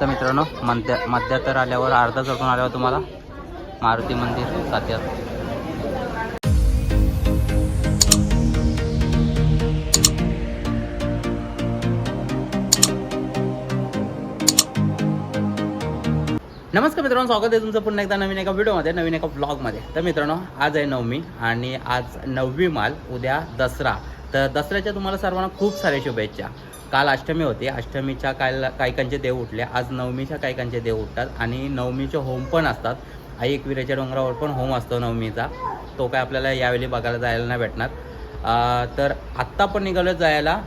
तर मित्रांनो मध्य मध्यातर आल्यावर अर्धा चढून आल्यावर तुम्हाला मारुती मंदिर सात्यात नमस्कार मित्रांनो स्वागत आहे तुमचं पुन्हा एकदा नवीन एका व्हिडिओमध्ये नवीन एका ब्लॉगमध्ये तर मित्रांनो आज आहे नवमी आणि आज नववी माल उद्या दसरा. तर दसऱ्याच्या तुम्हाला सर्वांना खूप साऱ्या शुभेच्छा. काल अष्टमी होती. अष्टमीच्या काय कायकांचे देव उठले. आज नवमीच्या कायकांचे देव उठतात आणि नवमीचे होम पण असतात. आई एकविराच्या डोंगरावर पण होम असतो नवमीचा. तो काय आपल्याला यावेळी बघायला जायला नाही भेटणार. तर आत्ता पण निघालो जायला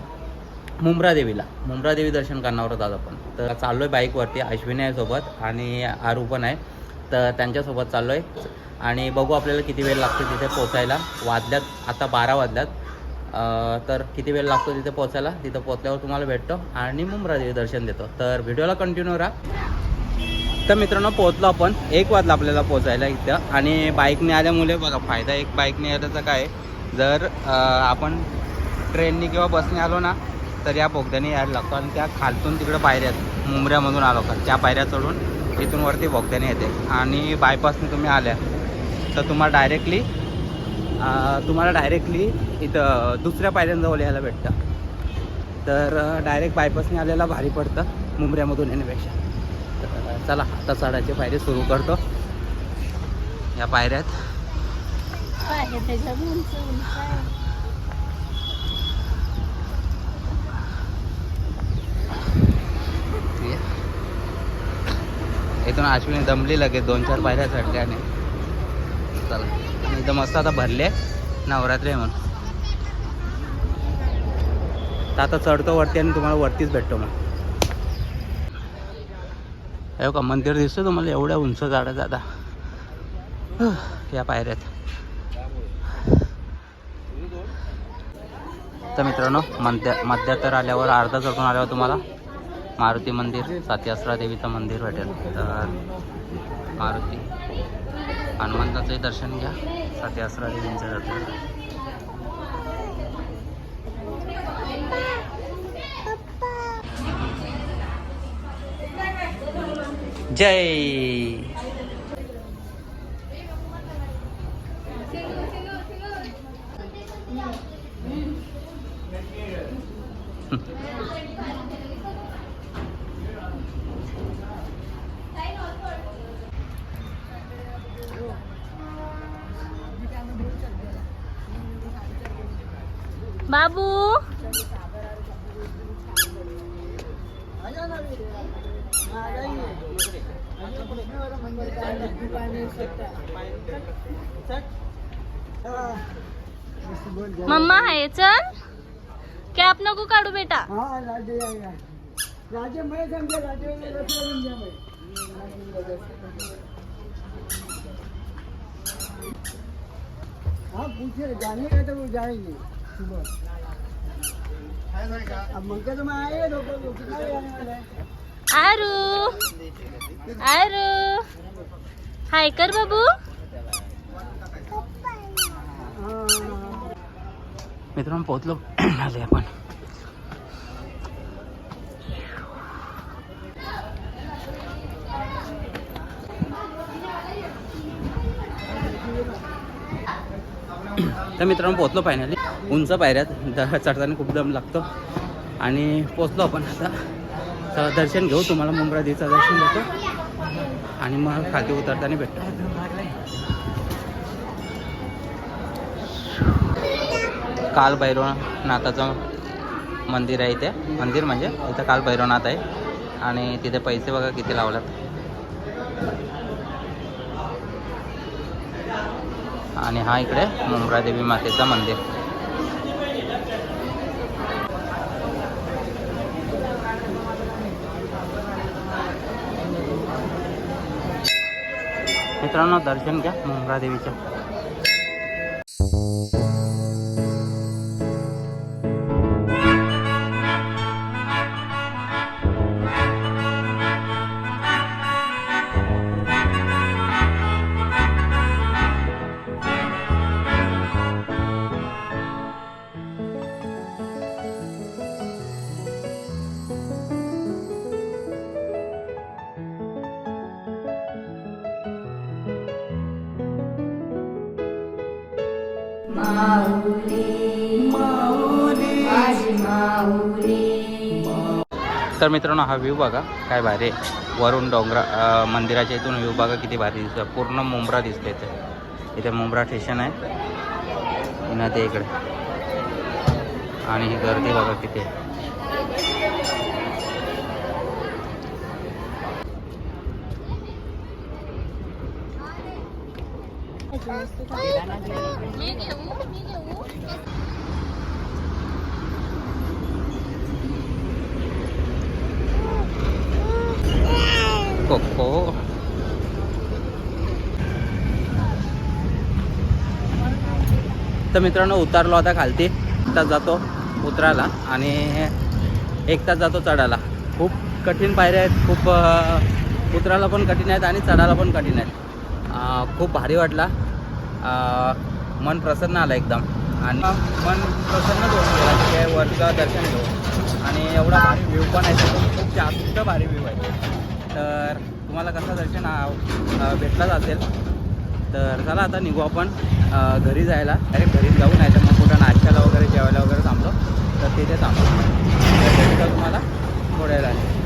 मुंब्रा देवीला. मुंब्रा देवी दर्शन करणार आहोत आज आपण. तर चाललो आहे बाईकवरती अश्विनी आहे सोबत आणि आरू पण आहे. तर त्यांच्यासोबत चाललो आहे आणि बघू आपल्याला किती वेळ लागतो तिथे पोचायला. वाजल्यात आता बारा वाजल्यात. तर किती वेळ लागतो तिथे पोचायला तिथं पोचल्यावर तुम्हाला भेटतो आणि मुंब्रा देवी दर्शन देतो. तर व्हिडिओला कंटिन्यू राहा. तर मित्रांनो पोहोचलो आपण. एक वाजला आपल्याला पोचायला इथं. आणि बाईकने आल्यामुळे बघा फायदा एक बाईकने आल्याचा काय जर आपण ट्रेननी किंवा बसने आलो ना तर या बोगद्याने यायला लागतो. आणि त्या खालतून तिकडं पायऱ्या मुंबऱ्यामधून आलो का? त्या पायऱ्या चढून तिथून वरती बोगद्याने येते. आणि बायपासने तुम्ही आल्या तर तुम्हाला डायरेक्टली तुम्हाला डायरेक्टली इथं दुसऱ्या पायऱ्यांजवळ यायला भेटतं. तर डायरेक्ट बायपासने आलेला भारी पडतं मुंबऱ्यामधून येण्यापेक्षा. तर चला आता चढायची पायरी सुरू करतो. या पायऱ्या आहेत काय? आहे त्याच्यात उंच उंच आहे. ये. इथून अश्विनी दमली लगेच दोन चार पायऱ्या चढल्याने. चला. एकदम मस्त आता भरले नवरात्री आहे म्हणून. तर आता चढतो वरती आणि तुम्हाला वरतीच भेटतो मग. हे का मंदिर दिसतं तुम्हाला एवढ्या उंच झाडं आता. या पायऱ्यात. तर मित्रांनो मध्य मध्यातर आल्यावर अर्धा चढून आल्यावर तुम्हाला मारुती मंदिर सातीआसरा देवीचं मंदिर भेटेल. तर मारुती हनुमंताचंही दर्शन घ्या. सातीआसरा देवींचं दर्शन जय बाबू. मम्मा आहे चल. कॅप नको काढू बेटा. हाँ हाँ पूछे जाने का तो वो जाएंगे आरू. आरू. हाय कर बाबू. मित्रांनो पोहोचलो. आले आपण. तर मित्रांनो पोहोचलो फायनली उंच पायऱ्यात. द- चढताना खूप दम लागतो. आणि पोचलो आपण आता. तर दर्शन घेऊ तुम्हाला मुंब्रा देवीचं दर्शन देतो आणि मग खाली उतरताना भेटतो काल भैरवनाथाचं मंदिर आहे इथे. मंदिर म्हणजे इथं काल भैरवनाथ आहे. आणि तिथे पैसे बघा किती लावलात आणि हा इकडे मुंब्रा देवी मातेचं मंदिर. मित्रांनो दर्शन घ्या तर मित्रांनो हा व्ह्यू बघा. काय भारी आहे. वरून डोंगरा मंदिराच्या इथून व्ह्यू बघा किती भारी दिसतो पूर्ण मुंब्रा दिसते इथे. इथे मुंब्रा स्टेशन आहे. पुन्हा ते इकडे. आणि ही गर्दी बघा किती आहे मी घेऊ मी घेऊ कोको तर मित्रांनो उतारलो आता खालती. एक तास जातो उतरायला आणि एक तास जातो चढायला. खूप कठीण पायऱ्या आहेत. खूप उतरायला पण कठीण आहेत आणि चढायला पण कठीण आहेत. खूप भारी वाटला. मन प्रसन्न आलं एकदम. आणि मन प्रसन्न होऊन गेला वरचं दर्शन घेऊ. आणि एवढा भारी व्ह्यू पण आहे. खूप जास्त भारी व्ह्यू आहे. तर तुम्हाला कसं दर्शन आ- भेटलाच असेल तर चला आता निघू आपण घरी जायला. डायरेक्ट घरी जाऊ नाही तर मग कुठं नाश्त्याला वगैरे जेवायला वगैरे थांबलो. तर तिथे थांबलो तर तुम्हाला थोड्या वेळाने